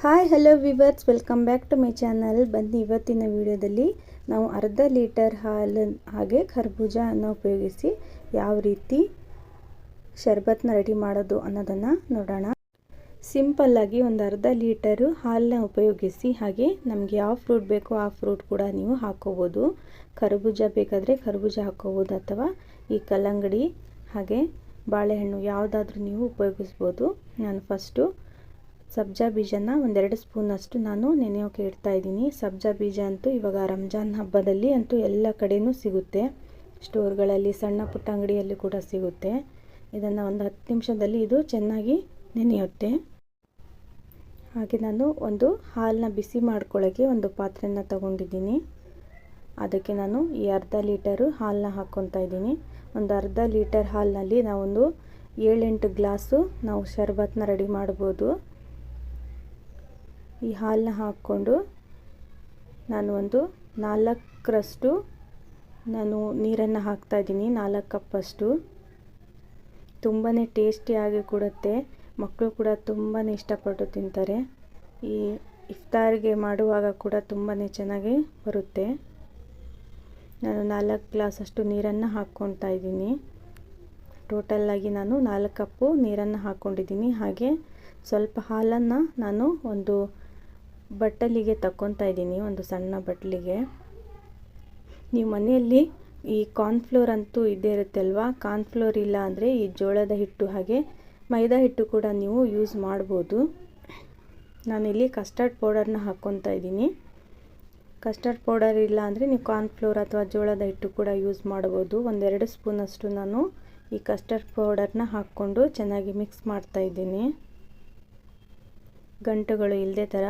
Hi hello viewers welcome back to my channel ಬನ್ನಿ ಇವತ್ತಿನ ವಿಡಿಯೋದಲ್ಲಿ ನಾವು ಅರ್ಧ ಲೀಟರ್ ಹಾಲು ಹಾಗೆ ಖರ್ಬೂಜನ ಉಪಯೋಗಿಸಿ ಯಾವ ರೀತಿ ಶರ್ಬತ್ನ ರೆಡಿ ಮಾಡೋದು ಅನ್ನೋದನ್ನು ನೋಡೋಣ. ಸಿಂಪಲ್ಲಾಗಿ ಒಂದು ಅರ್ಧ ಲೀಟರು ಹಾಲನ್ನ ಉಪಯೋಗಿಸಿ ಹಾಗೆ ನಮಗೆ ಯಾವ ಫ್ರೂಟ್ ಬೇಕೋ ಆ ಫ್ರೂಟ್ ಕೂಡ ನೀವು ಹಾಕೋಬೋದು. ಕರ್ಬೂಜ ಬೇಕಾದರೆ ಕರ್ಬೂಜ ಹಾಕೋಬೋದು ಅಥವಾ ಈ ಕಲ್ಲಂಗಡಿ ಹಾಗೆ ಬಾಳೆಹಣ್ಣು ಯಾವುದಾದ್ರೂ ನೀವು ಉಪಯೋಗಿಸ್ಬೋದು. ನಾನು ಫಸ್ಟು ಸಬ್ಜಾ ಬೀಜನ ಒಂದೆರಡು ಸ್ಪೂನಷ್ಟು ನಾನು ನೆನೆಯೋಕೆ ಇಡ್ತಾ ಇದ್ದೀನಿ. ಸಬ್ಜಾ ಬೀಜ ಅಂತೂ ಇವಾಗ ರಂಜಾನ್ ಹಬ್ಬದಲ್ಲಿ ಅಂತೂ ಎಲ್ಲ ಕಡೆಯೂ ಸಿಗುತ್ತೆ. ಸ್ಟೋರ್ಗಳಲ್ಲಿ, ಸಣ್ಣ ಪುಟ್ಟ ಅಂಗಡಿಯಲ್ಲಿ ಕೂಡ ಸಿಗುತ್ತೆ. ಇದನ್ನು ಒಂದು ಹತ್ತು ನಿಮಿಷದಲ್ಲಿ ಇದು ಚೆನ್ನಾಗಿ ನೆನೆಯುತ್ತೆ. ಹಾಗೆ ನಾನು ಒಂದು ಹಾಲನ್ನ ಬಿಸಿ ಮಾಡ್ಕೊಳ್ಳೋಕ್ಕೆ ಒಂದು ಪಾತ್ರೆನ ತಗೊಂಡಿದ್ದೀನಿ. ಅದಕ್ಕೆ ನಾನು ಈ ಅರ್ಧ ಲೀಟರು ಹಾಲನ್ನ ಹಾಕ್ಕೊತಾ ಇದ್ದೀನಿ. ಒಂದು ಅರ್ಧ ಲೀಟರ್ ಹಾಲಿನಲ್ಲಿ ನಾವೊಂದು ಏಳೆಂಟು ಗ್ಲಾಸು ನಾವು ಶರ್ಬತ್ನ ರೆಡಿ ಮಾಡ್ಬೋದು. ಈ ಹಾಲನ್ನ ಹಾಕ್ಕೊಂಡು ನಾನು ಒಂದು ನಾಲ್ಕರಷ್ಟು ನಾನು ನೀರನ್ನು ಹಾಕ್ತಾಯಿದ್ದೀನಿ ನಾಲ್ಕು ಕಪ್ಪಷ್ಟು. ತುಂಬಾ ಟೇಸ್ಟಿಯಾಗಿ ಕೊಡುತ್ತೆ. ಮಕ್ಕಳು ಕೂಡ ತುಂಬಾ ಇಷ್ಟಪಟ್ಟು ತಿಂತಾರೆ. ಈ ಇಫ್ತಾರ್ಗೆ ಮಾಡುವಾಗ ಕೂಡ ತುಂಬಾ ಚೆನ್ನಾಗಿ ಬರುತ್ತೆ. ನಾನು ನಾಲ್ಕು ಗ್ಲಾಸಷ್ಟು ನೀರನ್ನು ಹಾಕ್ಕೊತಾ ಇದ್ದೀನಿ. ಟೋಟಲ್ಲಾಗಿ ನಾನು ನಾಲ್ಕು ಕಪ್ಪು ನೀರನ್ನು ಹಾಕ್ಕೊಂಡಿದ್ದೀನಿ. ಹಾಗೆ ಸ್ವಲ್ಪ ಹಾಲನ್ನು ನಾನು ಒಂದು ಬಟ್ಟಲಿಗೆ ತಕ್ಕೊತಾ ಇದ್ದೀನಿ, ಒಂದು ಸಣ್ಣ ಬಟ್ಟಲಿಗೆ ನೀವು ಮನೆಯಲ್ಲಿ ಈ ಕಾರ್ನ್ಫ್ಲೋರ್ ಅಂತೂ ಇದ್ದೇ ಇರುತ್ತೆ ಅಲ್ವಾ ಕಾರ್ನ್ಫ್ಲೋರ್ ಇಲ್ಲ ಅಂದರೆ ಈ ಜೋಳದ ಹಿಟ್ಟು ಹಾಗೆ ಮೈದಾ ಹಿಟ್ಟು ಕೂಡ ನೀವು ಯೂಸ್ ಮಾಡ್ಬೋದು. ನಾನಿಲ್ಲಿ ಕಸ್ಟರ್ಡ್ ಪೌಡರ್ನ ಹಾಕ್ಕೊತಾ ಇದ್ದೀನಿ. ಕಸ್ಟರ್ಡ್ ಪೌಡರ್ ಇಲ್ಲ ಅಂದರೆ ನೀವು ಕಾರ್ನ್ಫ್ಲೋರ್ ಅಥವಾ ಜೋಳದ ಹಿಟ್ಟು ಕೂಡ ಯೂಸ್ ಮಾಡ್ಬೋದು. ಒಂದೆರಡು ಸ್ಪೂನಷ್ಟು ನಾನು ಈ ಕಸ್ಟರ್ಡ್ ಪೌಡರ್ನ ಹಾಕ್ಕೊಂಡು ಚೆನ್ನಾಗಿ ಮಿಕ್ಸ್ ಮಾಡ್ತಾ ಇದ್ದೀನಿ. ಗಂಟುಗಳು ಇಲ್ಲದೆ ಥರ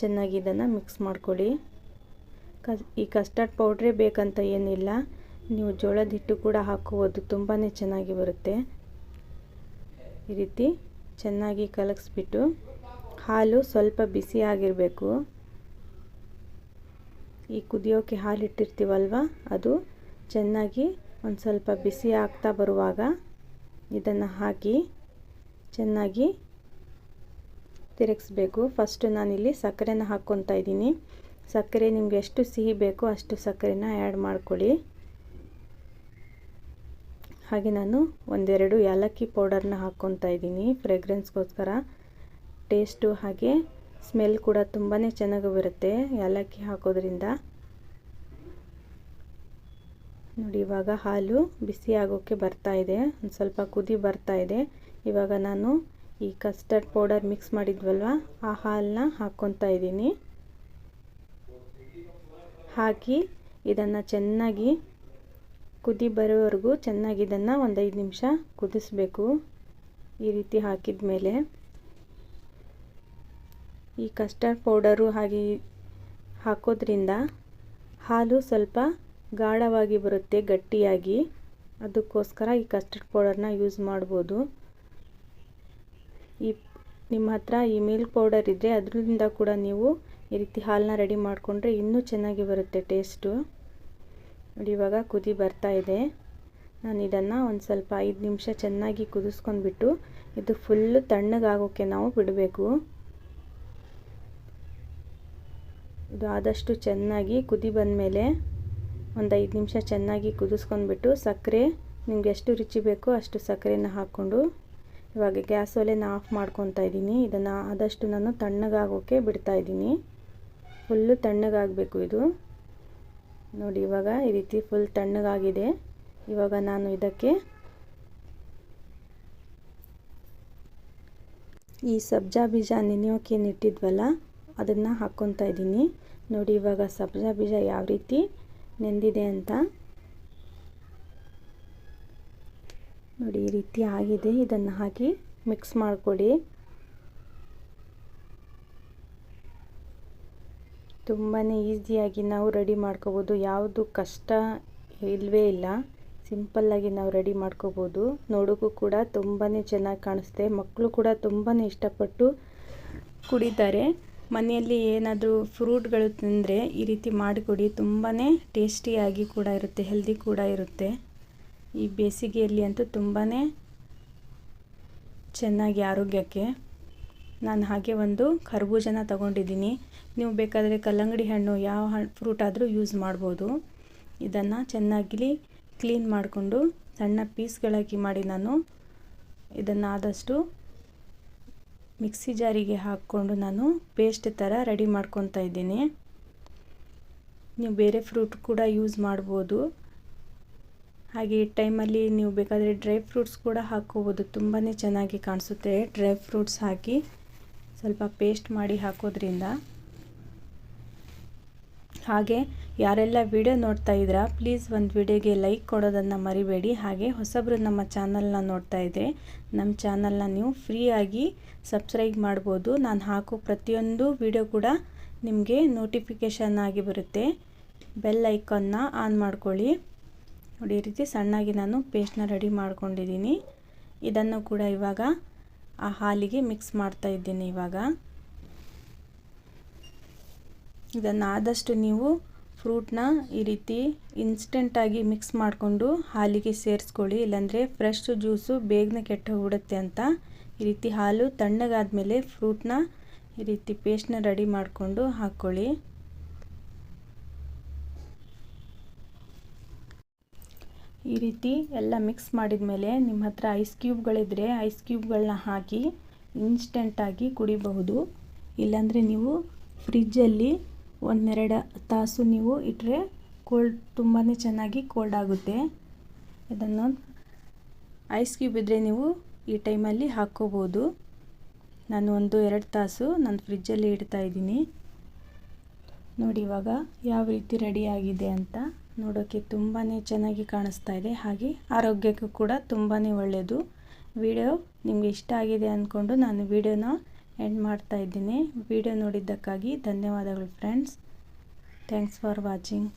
ಚೆನ್ನಾಗಿ ಇದನ್ನು ಮಿಕ್ಸ್ ಮಾಡ್ಕೊಳ್ಳಿ. ಕಸ್, ಈ ಕಸ್ಟರ್ಡ್ ಪೌಡ್ರೇ ಬೇಕಂತ ಏನಿಲ್ಲ. ನೀವು ಜೋಳದ ಹಿಟ್ಟು ಕೂಡ ಹಾಕುವುದು ತುಂಬಾ ಚೆನ್ನಾಗಿ ಬರುತ್ತೆ. ಈ ರೀತಿ ಚೆನ್ನಾಗಿ ಕಲಗಿಸ್ಬಿಟ್ಟು ಹಾಲು ಸ್ವಲ್ಪ ಬಿಸಿ ಆಗಿರಬೇಕು. ಈ ಕುದಿಯೋಕೆ ಹಾಲು ಇಟ್ಟಿರ್ತೀವಲ್ವ, ಅದು ಚೆನ್ನಾಗಿ ಒಂದು ಸ್ವಲ್ಪ ಬಿಸಿ ಆಗ್ತಾ ಬರುವಾಗ ಇದನ್ನು ಹಾಕಿ ಚೆನ್ನಾಗಿ ತಿರುಗಿಸ್ಬೇಕು ಫಸ್ಟು ನಾನಿಲ್ಲಿ ಸಕ್ಕರೆನ ಹಾಕ್ಕೊತಾ ಇದ್ದೀನಿ. ಸಕ್ಕರೆ ನಿಮ್ಗೆ ಎಷ್ಟು ಸಿಹಿ ಬೇಕೋ ಅಷ್ಟು ಸಕ್ಕರೆನ ಆ್ಯಡ್ ಮಾಡ್ಕೊಳ್ಳಿ. ಹಾಗೆ ನಾನು ಒಂದೆರಡು ಏಲಕ್ಕಿ ಪೌಡರ್ನ ಹಾಕ್ಕೊತಾ ಇದ್ದೀನಿ ಫ್ರೆಗ್ರೆನ್ಸ್ಗೋಸ್ಕರ. ಟೇಸ್ಟು ಹಾಗೆ ಸ್ಮೆಲ್ ಕೂಡ ತುಂಬಾ ಚೆನ್ನಾಗಿ ಬರುತ್ತೆ ಏಲಕ್ಕಿ ಹಾಕೋದ್ರಿಂದ. ನೋಡಿ, ಇವಾಗ ಹಾಲು ಬಿಸಿ ಆಗೋಕ್ಕೆ ಬರ್ತಾ ಇದೆ. ಒಂದು ಸ್ವಲ್ಪ ಕುದಿ ಬರ್ತಾ ಇದೆ. ಇವಾಗ ನಾನು ಈ ಕಸ್ಟರ್ಡ್ ಪೌಡರ್ ಮಿಕ್ಸ್ ಮಾಡಿದ್ವಲ್ವ? ಆ ಹಾಲನ್ನ ಹಾಕ್ಕೊತಾ ಇದ್ದೀನಿ. ಹಾಕಿ ಇದನ್ನು ಚೆನ್ನಾಗಿ ಕುದಿ ಬರೋವರೆಗೂ ಚೆನ್ನಾಗಿ ಇದನ್ನು ಒಂದು ಐದು ನಿಮಿಷ ಕುದಿಸ್ಬೇಕು. ಈ ರೀತಿ ಹಾಕಿದ ಮೇಲೆ ಈ ಕಸ್ಟರ್ಡ್ ಪೌಡರು ಹಾಗೆ ಹಾಕೋದ್ರಿಂದ ಹಾಲು ಸ್ವಲ್ಪ ಗಾಢವಾಗಿ ಬರುತ್ತೆ, ಗಟ್ಟಿಯಾಗಿ. ಅದಕ್ಕೋಸ್ಕರ ಈ ಕಸ್ಟರ್ಡ್ ಪೌಡರ್ನ ಯೂಸ್ ಮಾಡ್ಬೋದು. ಈ ನಿಮ್ಮ ಹತ್ರ ಈ ಮಿಲ್ಕ್ ಪೌಡರ್ ಇದ್ದರೆ ಅದರಿಂದ ಕೂಡ ನೀವು ಈ ರೀತಿ ಹಾಲನ್ನ ರೆಡಿ ಮಾಡಿಕೊಂಡ್ರೆ ಇನ್ನೂ ಚೆನ್ನಾಗಿ ಬರುತ್ತೆ ಟೇಸ್ಟು ನೋಡಿ, ಇವಾಗ ಕುದಿ ಬರ್ತಾ ಇದೆ. ನಾನು ಇದನ್ನು ಒಂದು ಸ್ವಲ್ಪ ಐದು ನಿಮಿಷ ಚೆನ್ನಾಗಿ ಕುದಿಸ್ಕೊಂಡ್ಬಿಟ್ಟು ಇದು ಫುಲ್ಲು ತಣ್ಣಗಾಗೋಕ್ಕೆ ನಾವು ಬಿಡಬೇಕು. ಇದು ಆದಷ್ಟು ಚೆನ್ನಾಗಿ ಕುದಿ ಬಂದಮೇಲೆ ಒಂದು ಐದು ನಿಮಿಷ ಚೆನ್ನಾಗಿ ಕುದಿಸ್ಕೊಂಡ್ಬಿಟ್ಟು ಸಕ್ಕರೆ ನಿಮ್ಗೆ ಎಷ್ಟು ರುಚಿ ಬೇಕೋ ಅಷ್ಟು ಸಕ್ಕರೆನ ಹಾಕ್ಕೊಂಡು ಇವಾಗ ಗ್ಯಾಸ್ ಒಲೆನ ಆಫ್ ಮಾಡ್ಕೊತಾ ಇದ್ದೀನಿ. ಇದನ್ನು ಆದಷ್ಟು ನಾನು ತಣ್ಣಗಾಗೋಕ್ಕೆ ಬಿಡ್ತಾ ಇದ್ದೀನಿ. ಫುಲ್ಲು ತಣ್ಣಗಾಗಬೇಕು ಇದು. ನೋಡಿ, ಇವಾಗ ಈ ರೀತಿ ಫುಲ್ ತಣ್ಣಗಾಗಿದೆ. ಇವಾಗ ನಾನು ಇದಕ್ಕೆ ಈ ಸಬ್ಜಾ ಬೀಜ ನೆನೆಯೋಕೆ ನೆಟ್ಟಿದ್ವಲ್ಲ ಅದನ್ನು ಹಾಕ್ಕೊತಾ ಇದ್ದೀನಿ. ನೋಡಿ, ಇವಾಗ ಸಬ್ಜಾ ಬೀಜ ಯಾವ ರೀತಿ ನೆಂದಿದೆ ಅಂತ. ನೋಡಿ, ಈ ರೀತಿ ಆಗಿದೆ. ಇದನ್ನು ಹಾಕಿ ಮಿಕ್ಸ್ ಮಾಡಿಕೊಡಿ. ತುಂಬಾ ಈಸಿಯಾಗಿ ನಾವು ರೆಡಿ ಮಾಡ್ಕೋಬೋದು. ಯಾವುದು ಕಷ್ಟ ಇಲ್ಲವೇ ಇಲ್ಲ. ಸಿಂಪಲ್ಲಾಗಿ ನಾವು ರೆಡಿ ಮಾಡ್ಕೋಬೋದು. ನೋಡೋಕ್ಕೂ ಕೂಡ ತುಂಬಾ ಚೆನ್ನಾಗಿ ಕಾಣಿಸುತ್ತೆ ಮಕ್ಕಳು ಕೂಡ ತುಂಬಾ ಇಷ್ಟಪಟ್ಟು ಕುಡಿತಾರೆ. ಮನೆಯಲ್ಲಿ ಏನಾದರೂ ಫ್ರೂಟ್ಗಳು ತಿಂದರೆ ಈ ರೀತಿ ಮಾಡಿಕೊಡಿ. ತುಂಬಾ ಟೇಸ್ಟಿಯಾಗಿ ಕೂಡ ಇರುತ್ತೆ, ಹೆಲ್ದಿ ಕೂಡ ಇರುತ್ತೆ. ಈ ಬೇಸಿಗೆಯಲ್ಲಿ ಅಂತೂ ತುಂಬಾ ಚೆನ್ನಾಗಿ ಆರೋಗ್ಯಕ್ಕೆ ನಾನು ಹಾಗೆ ಒಂದು ಕರ್ಬೂಜನ ತಗೊಂಡಿದ್ದೀನಿ. ನೀವು ಬೇಕಾದರೆ ಕಲ್ಲಂಗಡಿ ಹಣ್ಣು ಯಾವ ಹಣ್ಣು ಫ್ರೂಟ್ ಆದರೂ ಯೂಸ್ ಮಾಡ್ಬೋದು. ಇದನ್ನು ಚೆನ್ನಾಗಿ ಕ್ಲೀನ್ ಮಾಡಿಕೊಂಡು ಸಣ್ಣ ಪೀಸ್ಗಳಾಗಿ ಮಾಡಿ ನಾನು ಇದನ್ನು ಆದಷ್ಟು ಮಿಕ್ಸಿ ಜಾರಿಗೆ ಹಾಕ್ಕೊಂಡು ನಾನು ಪೇಸ್ಟ್ ಥರ ರೆಡಿ ಮಾಡ್ಕೊತಾ ಇದ್ದೀನಿ. ನೀವು ಬೇರೆ ಫ್ರೂಟ್ ಕೂಡ ಯೂಸ್ ಮಾಡ್ಬೋದು. ಹಾಗೆ ಈ ಟೈಮಲ್ಲಿ ನೀವು ಬೇಕಾದರೆ ಡ್ರೈ ಫ್ರೂಟ್ಸ್ ಕೂಡ ಹಾಕ್ಕೋಬೋದು. ತುಂಬಾ ಚೆನ್ನಾಗಿ ಕಾಣಿಸುತ್ತೆ ಡ್ರೈ ಫ್ರೂಟ್ಸ್ ಹಾಕಿ. ಸ್ವಲ್ಪ ಪೇಸ್ಟ್ ಮಾಡಿ ಹಾಕೋದ್ರಿಂದ. ಹಾಗೆ ಯಾರೆಲ್ಲ ವಿಡಿಯೋ ನೋಡ್ತಾ ಇದ್ದೀರಾ ಪ್ಲೀಸ್ ಒಂದು ವಿಡಿಯೋಗೆ ಲೈಕ್ ಕೊಡೋದನ್ನು ಮರಿಬೇಡಿ. ಹಾಗೆ ಹೊಸಬ್ರು ನಮ್ಮ ಚಾನಲ್ನ ನೋಡ್ತಾ ಇದ್ದರೆ ನಮ್ಮ ಚಾನಲ್ನ ನೀವು ಫ್ರೀಯಾಗಿ ಸಬ್ಸ್ಕ್ರೈಬ್ ಮಾಡ್ಬೋದು. ನಾನು ಹಾಕೋ ಪ್ರತಿಯೊಂದು ವಿಡಿಯೋ ಕೂಡ ನಿಮಗೆ ನೋಟಿಫಿಕೇಷನ್ ಆಗಿ ಬರುತ್ತೆ. ಬೆಲ್ ಐಕಾನ್ನ ಆನ್ ಮಾಡ್ಕೊಳ್ಳಿ. ನೋಡಿ, ಈ ರೀತಿ ಸಣ್ಣಾಗಿ ನಾನು ಪೇಸ್ಟ್ನ ರೆಡಿ ಮಾಡ್ಕೊಂಡಿದ್ದೀನಿ. ಇದನ್ನು ಕೂಡ ಇವಾಗ ಆ ಹಾಲಿಗೆ ಮಿಕ್ಸ್ ಮಾಡ್ತಾ ಇದ್ದೀನಿ ಇವಾಗ. ಇದನ್ನು ಆದಷ್ಟು ನೀವು ಫ್ರೂಟ್ನ ಈ ರೀತಿ ಇನ್ಸ್ಟೆಂಟಾಗಿ ಮಿಕ್ಸ್ ಮಾಡಿಕೊಂಡು ಹಾಲಿಗೆ ಸೇರಿಸ್ಕೊಳ್ಳಿ, ಇಲ್ಲಾಂದರೆ ಫ್ರೆಶ್ ಜ್ಯೂಸು ಬೇಗನೆ ಕೆಟ್ಟ ಹೋಗುತ್ತೆ ಅಂತ. ಈ ರೀತಿ ಹಾಲು ತಣ್ಣಗಾದ ಮೇಲೆ ಫ್ರೂಟ್ನ ಈ ರೀತಿ ಪೇಸ್ಟ್ನ ರೆಡಿ ಮಾಡಿಕೊಂಡು ಹಾಕ್ಕೊಳ್ಳಿ. ಈ ರೀತಿ ಎಲ್ಲ ಮಿಕ್ಸ್ ಮಾಡಿದ ಮೇಲೆ ನಿಮ್ಮ ಹತ್ರ ಐಸ್ ಕ್ಯೂಬ್ಗಳಿದ್ರೆ ಐಸ್ ಕ್ಯೂಬ್ಗಳನ್ನ ಹಾಕಿ ಇನ್ಸ್ಟೆಂಟಾಗಿ ಕುಡಿಬಹುದು. ಇಲ್ಲಾಂದರೆ ನೀವು ಫ್ರಿಜ್ಜಲ್ಲಿ ಒಂದೆರಡು ತಾಸು ನೀವು ಇಟ್ಟರೆ ಕೋಲ್ಡ್ ತುಂಬಾ ಚೆನ್ನಾಗಿ ಕೋಲ್ಡ್ ಆಗುತ್ತೆ. ಇದನ್ನು ಐಸ್ ಕ್ಯೂಬ್ ಇದ್ದರೆ ನೀವು ಈ ಟೈಮಲ್ಲಿ ಹಾಕ್ಕೋಬೋದು ನಾನು ಒಂದು ಎರಡು ತಾಸು ನಾನು ಫ್ರಿಜ್ಜಲ್ಲಿ ಇಡ್ತಾ ಇದ್ದೀನಿ. ನೋಡಿ ಇವಾಗ ಯಾವ ರೀತಿ ರೆಡಿ ಆಗಿದೆ ಅಂತ. ನೋಡೋಕ್ಕೆ ತುಂಬಾ ಚೆನ್ನಾಗಿ ಕಾಣಿಸ್ತಾ ಇದೆ. ಹಾಗೆ ಆರೋಗ್ಯಕ್ಕೂ ಕೂಡ ತುಂಬಾ ಒಳ್ಳೆಯದು ವಿಡಿಯೋ ನಿಮಗೆ ಇಷ್ಟ ಆಗಿದೆ ಅಂದ್ಕೊಂಡು ನಾನು ವಿಡಿಯೋನ ಎಂಡ್ ಮಾಡ್ತಾ ಇದ್ದೀನಿ. ವಿಡಿಯೋ ನೋಡಿದ್ದಕ್ಕಾಗಿ ಧನ್ಯವಾದಗಳು ಫ್ರೆಂಡ್ಸ್. Thanks for watching.